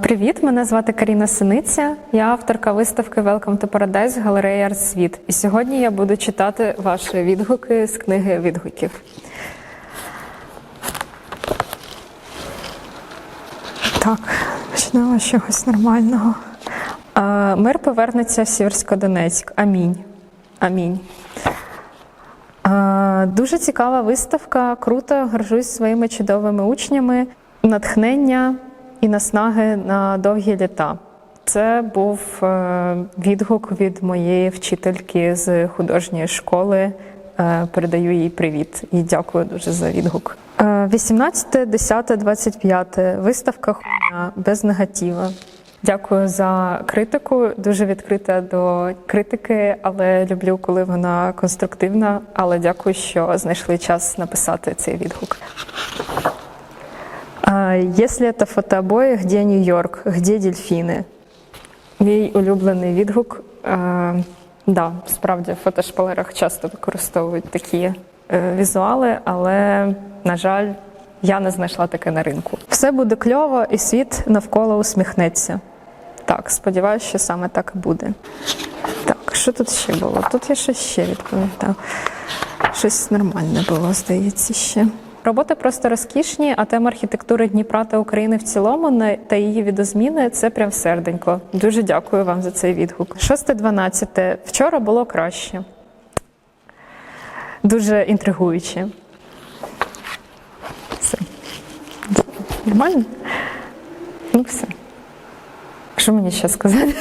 Привіт, мене звати Каріна Синиця. Я авторка виставки Welcome to Paradise галереї Артсвіт. І сьогодні я буду читати ваші відгуки з книги відгуків. Так, почнемо з чогось нормального. Е, Мир повернеться в Сіверськодонецьк. Амінь. Амінь. Е, Дуже цікава виставка. Круто, горжусь своїми чудовими учнями. Натхнення і наснаги на довгі літа. Це був е, відгук від моєї вчительки з художньої школи. Е, Передаю їй привіт і дякую дуже за відгук. Е, 18, 10, 25. Виставка хуйня без негатива. Дякую за критику. Дуже відкрита до критики, але люблю, коли вона конструктивна. Але дякую, що знайшли час написати цей відгук. Если это фотообои, где Нью-Йорк, где дельфіни? Мій улюблений відгук. Да, справді в фотошпалерах часто використовують такі е, візуали, але, на жаль, я не знайшла таке на ринку. Все буде кльово, і світ навколо усміхнеться. Так, сподіваюся, що саме так і буде. Так, що тут ще було? Тут я щось ще відповідав. Щось нормальне було, здається, ще. Роботи просто розкішні, а тема архітектури Дніпра та України в цілому та її відозміни це прям серденько. Дуже дякую вам за цей відгук. 6.12. Вчора було краще. Дуже інтригуюче. Все. Нормально? Ну все. Що мені ще сказати?